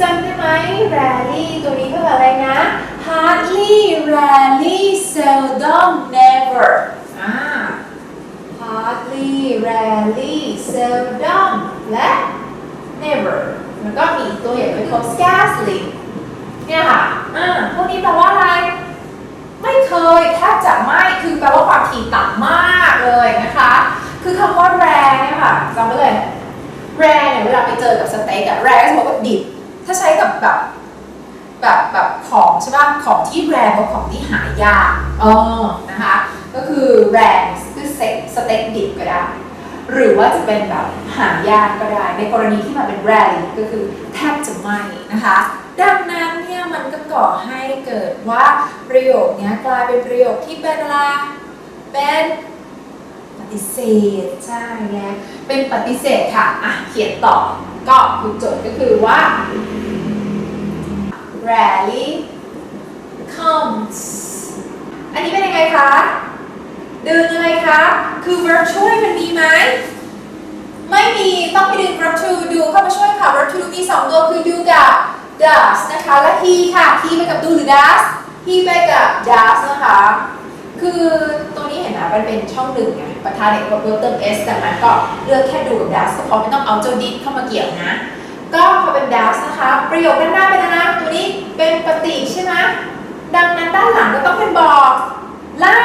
จำได้ไหม rarely ตัวนี้คืออะไรนะ hardly rarely seldom never อ่า hardly rarely seldom และ never แล้วก็มีตัวอย่างเป็นคำ scarcely เนี่ยค่ะ อ่า พวกนี้แปลว่าอะไร ไม่เคยแทบจะไม่ คือแปลว่าความถี่ต่ำมากเลยนะคะ คือคำว่า rare เนี่ยค่ะจำไว้เลย rare เนี่ยเวลาไปเจอกับสเต็กอะ rare ก็จะบอกว่าดิบ ถ้าใช้กับแบบแบบแบบของใช่ป่ะของที่ rare กับของที่หายากเออนะคะก็คือ rare คือสเต็กสเต็กดิบก็ได้ หรือว่าจะเป็นแบบหายากก็ได้ ในกรณีที่มันเป็น rare ก็คือแทบจะไม่นะคะ ดังนั้นเนี่ยมันก็ก่อให้เกิดว่าประโยคเนี้ยกลายเป็นประโยคที่เป็นอะไรเป็นปฏิเสธใช่แล้วเป็นปฏิเสธค่ะอะเขียนต่อก็คือโจทย์ก็คือว่า rarely comes อันนี้เป็นยังไงคะดึงยังไงคะ คือ verb ช่วยมันมีไหม ไม่มี ต้องไปดึง verb to do เข้ามาช่วยค่ะ verb to do มีสองตัวคือ do กับ does นะคะ และ he ค่ะ he ไปกับ do หรือ does he ไปกับ does นะคะ คือตัวนี้เห็นไหมมันเป็นช่องหนึ่งไงประธานเอกกับเติม s ดังนั้นก็เลือกแค่ดูกับ does ก็พอไม่ต้องเอาเจ้า did เข้ามาเกี่ยวนะ ก็พอเป็น does นะคะ ประโยคด้านหน้าเป็นอะไรนะ ตัวนี้ เป็นปฏิใช่ไหมดังนั้นด้านหลังก็ต้องเป็นบอก เล่า